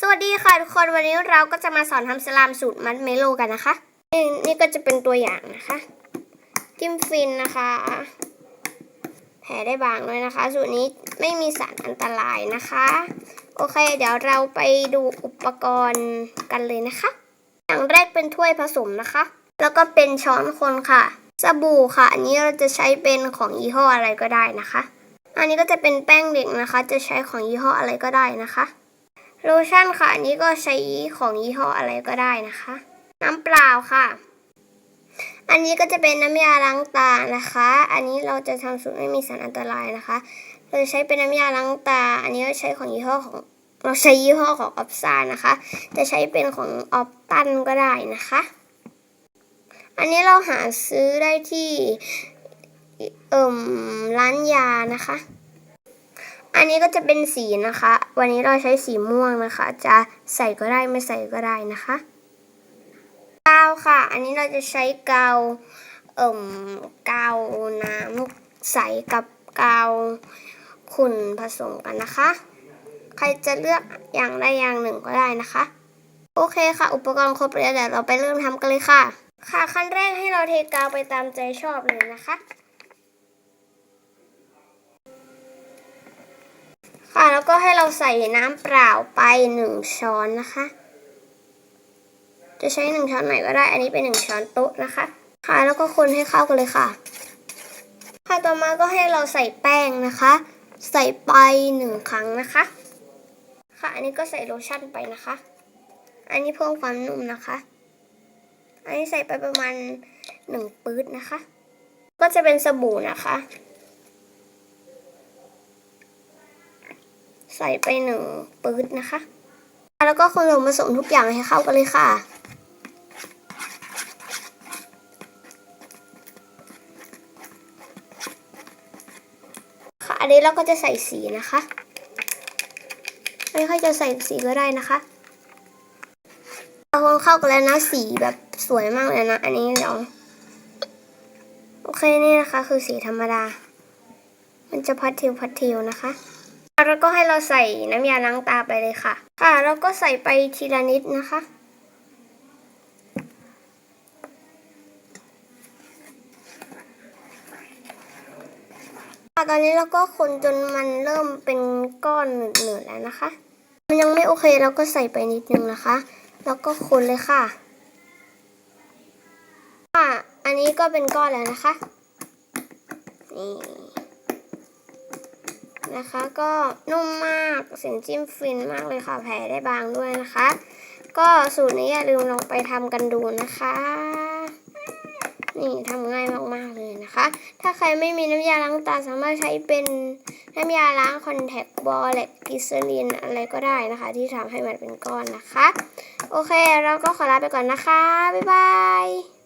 สวัสดีค่ะทุกคนวันนี้เราก็จะมาสอนทำสลามสูตรมัดเมโลกันนะคะนี่นี่ก็จะเป็นตัวอย่างนะคะ จิ้มฟินนะคะ แผลได้บางด้วยนะคะ สูตรนี้ไม่มีสารอันตรายนะคะ โอเค เดี๋ยวเราไปดูอุปกรณ์กันเลยนะคะ อย่างแรกเป็นถ้วยผสมนะคะ แล้วก็เป็นช้อนคนค่ะ สบู่ค่ะ อันนี้เราจะใช้เป็นของยี่ห้ออะไรก็ได้นะคะ อันนี้ก็จะเป็นแป้งเด็กนะคะ จะใช้ของยี่ห้ออะไรก็ได้นะคะ โลชั่นค่ะ อันนี้ก็ใช้ของยี่ห้ออะไรก็ได้นะคะ น้ำเปล่าค่ะ อันนี้ก็จะเป็นน้ำยาล้างตานะคะ อันนี้เราจะทำสูตรไม่มีสารอันตรายนะคะ เราจะใช้เป็นน้ำยาล้างตา อันนี้เราใช้ของยี่ห้อของเราใช้ยี่ห้อของออฟซานะคะ จะใช้เป็นของออฟตันก็ได้นะคะ อันนี้เราหาซื้อได้ที่เอ่มร้านยานะคะ อันนี้ก็จะเป็นสีนะคะ วันนี้เราใช้สีม่วงนะคะ จะใส่ก็ได้ไม่ใส่ก็ได้นะคะกาวค่ะ อันนี้เราจะใช้กาวเอ่มกาวน้ำใสกับกาวขุ่นผสมกันนะคะ ใครจะเลือกอย่างใดอย่างหนึ่งก็ได้นะคะ โอเคค่ะ อุปกรณ์ครบแล้วเดี๋ยวเราไปเริ่มทำกันเลยค่ะ ค่ะขั้นแรกให้เราเทกาวไปตามใจชอบเลยนะคะ ค่ะแล้วก็ให้เราใส่น้ำเปล่าไปหนึ่งช้อนนะคะ จะใช้หนึ่งช้อนไหนก็ได้ อันนี้เป็นหนึ่งช้อนโต๊ะนะคะ ค่ะแล้วก็คนให้เข้ากันเลยค่ะ ค่ะต่อมาก็ให้เราใส่แป้งนะคะ ใส่ไปหนึ่งครั้งนะคะ ค่ะอันนี้ก็ใส่โลชั่นไปนะคะ อันนี้เพิ่มความนุ่มนะคะ อันนี้ใส่ไปประมาณหนึ่งปื๊ดนะคะ ก็จะเป็นสบู่นะคะ ใส่ไปหนึ่งปื๊ดนะคะ แล้วก็คนลงผสมทุกอย่างให้เข้ากันเลยค่ะ ค่ะอันนี้เราก็จะใส่สีนะคะอันนี้ใครจะใส่สีก็ได้นะคะเอาคนเข้ากันแล้วนะสีแบบสวยมากเลยนะอันนี้เดี๋ยวโอเคนี่นะคะคือสีธรรมดา มันจะพัดทิวพัดทิวนะคะ แล้วก็ให้เราใส่น้ำยาล้างตาไปเลยค่ะ ค่ะ แล้วก็ใส่ไปทีละนิดนะคะ ค่ะตอนนี้เราก็คนจนมันเริ่มเป็นก้อนหนืดๆแล้วนะคะ มันยังไม่โอเคเราก็ใส่ไปนิดนึงนะคะ แล้วก็คนเลยค่ะ ค่ะ อันนี้ก็เป็นก้อนแล้วนะคะ นี่ นะคะ ก็นุ่มมากเสียงจิ้มฟินมากเลยค่ะแผลได้บางด้วยนะคะ ก็สูตรนี้อย่าลืมลองไปทำกันดูนะคะนี่ทำง่ายมากๆเลยนะคะ ถ้าใครไม่มีน้ำยาล้างตาสามารถใช้เป็นน้ำยาล้างคอนแทคบอลและกิซลินอะไรก็ได้นะคะ ที่ทำให้มันเป็นก้อนนะคะ โอเค เราก็ขอลาไปก่อนนะคะ บ๊ายบาย